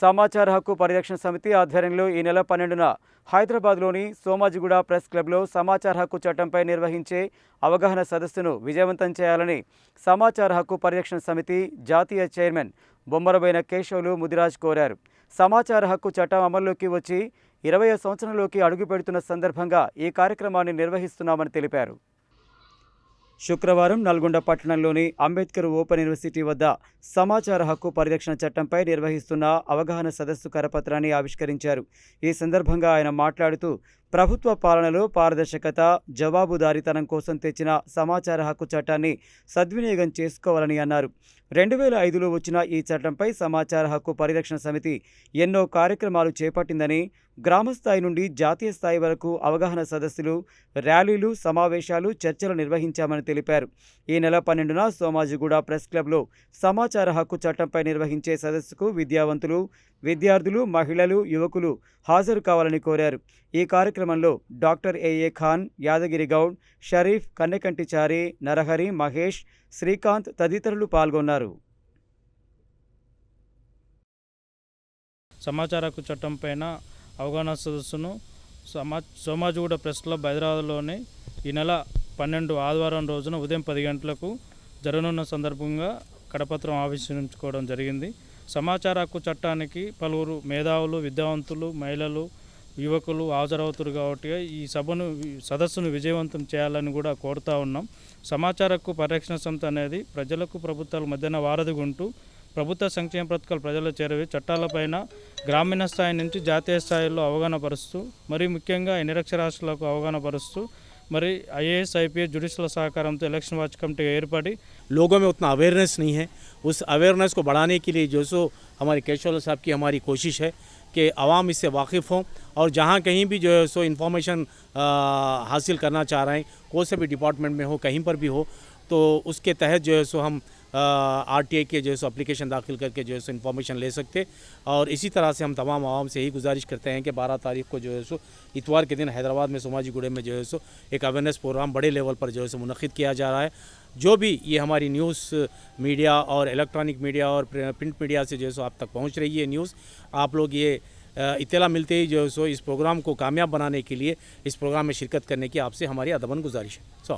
సమాచార హక్కు పరిరక్షణ సమితి ఆధ్వర్యంలో ఈ నెల పన్నెండున హైదరాబాద్లోని సోమాజిగూడ ప్రెస్ క్లబ్లో సమాచార హక్కు చట్టంపై నిర్వహించే అవగాహన సదస్సును విజయవంతం చేయాలని సమాచార హక్కు పరిరక్షణ సమితి జాతీయ చైర్మన్ బొమ్మరబోయిన కేశవులు ముదిరాజ్ కోరారు. సమాచార హక్కు చట్టం అమల్లోకి వచ్చి ఇరవై సంవత్సరంలోకి అడుగుపెడుతున్న సందర్భంగా ఈ కార్యక్రమాన్ని నిర్వహిస్తున్నామని తెలిపారు. శుక్రవారం నల్గొండ పట్టణంలోని అంబేద్కర్ ఓపెన్ యూనివర్సిటీ వద్ద సమాచార హక్కు పరిరక్షణ చట్టంపై నిర్వహిస్తున్న అవగాహన సదస్సు కరపత్రాన్ని ఆవిష్కరించారు. ఈ సందర్భంగా ఆయన మాట్లాడుతూ ప్రభుత్వ పాలనలో పారదర్శకత జవాబుదారీతనం కోసం తెచ్చిన సమాచార హక్కు చట్టాన్ని సద్వినియోగం చేసుకోవాలని అన్నారు. రెండు వేల ఐదులో వచ్చిన ఈ చట్టంపై సమాచార హక్కు పరిరక్షణ సమితి ఎన్నో కార్యక్రమాలు చేపట్టిందని గ్రామస్థాయి నుండి జాతీయ స్థాయి వరకు అవగాహన సదస్సులు ర్యాలీలు సమావేశాలు చర్చలు నిర్వహించామని తెలిపారు. ఈ నెల పన్నెండున సోమాజిగూడ ప్రెస్ క్లబ్లో సమాచార హక్కు చట్టంపై నిర్వహించే సదస్సుకు విద్యావంతులు విద్యార్థులు మహిళలు యువకులు హాజరు కావాలని కోరారు. ఈ కార్యక్రమంలో డాక్టర్ ఏఏ ఖాన్ యాదగిరి గౌడ్ షరీఫ్ కన్నెకంటిచారి నరహరి మహేష్ శ్రీకాంత్ తదితరులు పాల్గొన్నారు. సమాచార హక్కు చట్టం పైన అవగాహన సదస్సును సమా సోమాజిగూడ ప్రెస్ క్లబ్ హైదరాబాద్లోని ఈ నెల పన్నెండు ఆదివారం రోజున ఉదయం పది గంటలకు జరగనున్న సందర్భంగా కడపత్రం ఆవిష్కరించుకోవడం జరిగింది. సమాచార హక్కు చట్టానికి పలువురు మేధావులు విద్యావంతులు మహిళలు యువకులు హాజరవుతారు కాబట్టి ఈ సభను సదస్సును విజయవంతం చేయాలని కూడా కోరుతా ఉన్నాం సమాచార హక్కు పరిరక్షణ సంస్థ అనేది ప్రజలకు ప్రభుత్వాల మధ్యన వారధిగా ఉంటూ ప్రభుత్వ సంక్షేమ పథకాలు ప్రజల చేరవి చట్టాలపైన గ్రామీణ స్థాయి నుంచి జాతీయ స్థాయిలో అవగాహన పరుస్తూ మరి ముఖ్యంగా ఈ నిరక్షరాస్యులకు అవగాహన పరుస్తూ మరి ఐఏఎస్ ఐపీఎస్ జ్యుడిషియల్ సహకారంతో ఎలక్షన్ వాచ్ కమిటీ ఏర్పడి लोगों में उतना अवेयरनेस नहीं है उस अवेयरनेस को बढ़ाने के लिए जो सो हमारे केशव साहब की हमारी कोशिश है कि आवाम इससे वाकिफ़ हों और जहाँ कहीं भी जो है सो इन्फॉर्मेशन हासिल करना चाह रहे हैं कौन से भी डिपार्टमेंट में हो, कहीं पर भी हो तो उसके तहत जो है सो हम आर टी आई के जो है सो एप्लीकेशन दाखिल करके जो है सो इन्फॉर्मेशन ले सकते और इसी तरह से हम तमाम आवाम से यही गुजारिश करते हैं कि बारह तारीख को जो है सो इतवार के दिन हैदराबाद में सोमाजी गुड़े में जो है सो एक अवेयरनेस प्रोग्राम बड़े लेवल पर जो है सो मुनद किया जा रहा है। जो भी ये हमारी न्यूज़ मीडिया और इलेक्ट्रॉनिक मीडिया और प्रिंट मीडिया से जो है सो आप तक पहुँच रही है न्यूज़ आप लोग ये इत्तला मिलते ही जो है सो इस प्रोग्राम को कामयाब बनाने के लिए, इस प्रोग्राम में शिरकत करने की आपसे हमारी अदबन गुजारिश है। सो